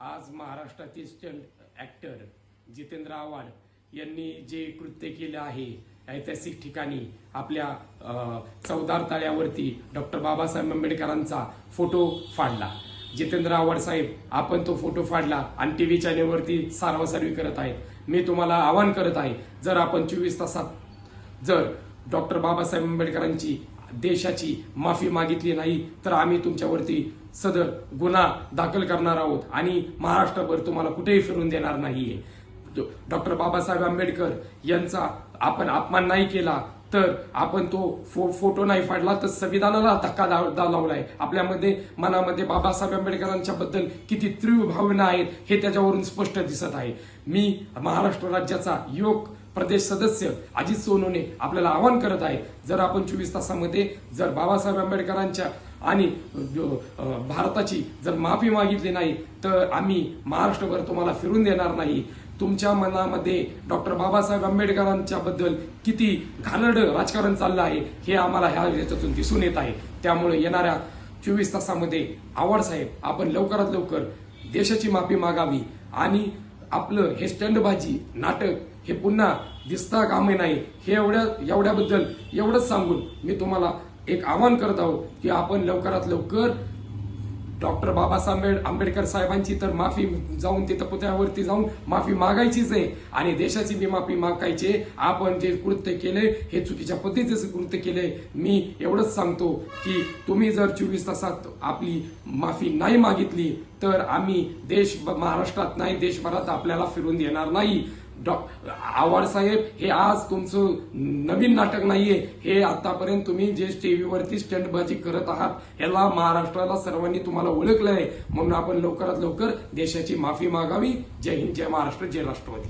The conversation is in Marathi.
आज महाराष्ट्रातील स्टंट ऍक्टर जितेंद्र आव्हाड यांनी जे कृत्य केलं आहे ऐतिहासिक ठिकाणी आपल्या चौदार तळ्यावरती डॉक्टर बाबासाहेब आंबेडकरांचा फोटो फाडला. जितेंद्र आव्हाड साहेब आपण तो फोटो फाडला आणि टी व्ही चॅनेलवरती सारवासारवी करत आहेत. मी तुम्हाला आवाहन करत आहे जर आपण चोवीस तासात जर डॉक्टर बाबासाहेब आंबेडकरांची देशाची माफी मागितली नाही तर आम्ही तुमच्यावरती सदर गुन्हा दाखल करणार आहोत आणि महाराष्ट्रभर तुम्हाला कुठेही फिरून देणार नाहीये. डॉक्टर बाबासाहेब आंबेडकर यांचा आपण अपमान नाही केला तर आपण तो फो, फोटो नाही फाडला तर संविधानाला धक्का दा- दा- लावलाय. आपल्यामध्ये मनामध्ये बाबासाहेब आंबेडकरांच्या बद्दल किती तीव्र भावना आहेत हे त्याच्यावरून स्पष्ट दिसत आहे. मी महाराष्ट्र राज्याचा युवक प्रदेश सदस्य अजित सोनूने आपल्याला आवाहन करत आहे. जर आपण चोवीस तासामध्ये जर बाबासाहेब आंबेडकरांच्या आणि भारताची जर माफी मागितली नाही तर आम्ही महाराष्ट्रभर तुम्हाला फिरून देणार नाही. तुमच्या मनामध्ये डॉक्टर बाबासाहेब आंबेडकरांच्या बद्दल किती घालड राजकारण चाललं आहे हे आम्हाला ह्या याच्यातून दिसून येत आहे. त्यामुळे येणाऱ्या चोवीस तासामध्ये आवड साहेब आपण लवकरात लवकर देशाची माफी मागावी आणि आपलं हे स्टंडबाजी नाटक हे पुन्हा दिसता कामे नाही. हे एवढ्या एवढ्याबद्दल एवढंच सांगून मी तुम्हाला एक आवाहन करत आहोत की आपण लवकरात लवकर डॉक्टर बाबासाहेब आंबेडकर साहेबांची तर माफी जाऊन तिथं पुतळ्यावरती जाऊन माफी मागायचीच आहे आणि देशाची बी माफी मागायची. आपण जे कृत्य केले हे चुकीच्या पद्धतीचं कृत्य केलंय मी एवढंच सांगतो की तुम्ही जर चोवीस तासात आपली माफी नाही मागितली तर आम्ही देश महाराष्ट्रात नाही देशभरात आपल्याला फिरून देणार नाही. डॉ आवाडसाहेब हे आज तुमचं नवीन नाटक नाहीये. हे आतापर्यंत तुम्ही जे टीव्हीवरती स्टंटबाजी करत आहात याला महाराष्ट्राला सर्वांनी तुम्हाला ओळखलं आहे म्हणून आपण लवकरात लवकर देशाची माफी मागावी. जय हिंद जय महाराष्ट्र जय राष्ट्रवादी.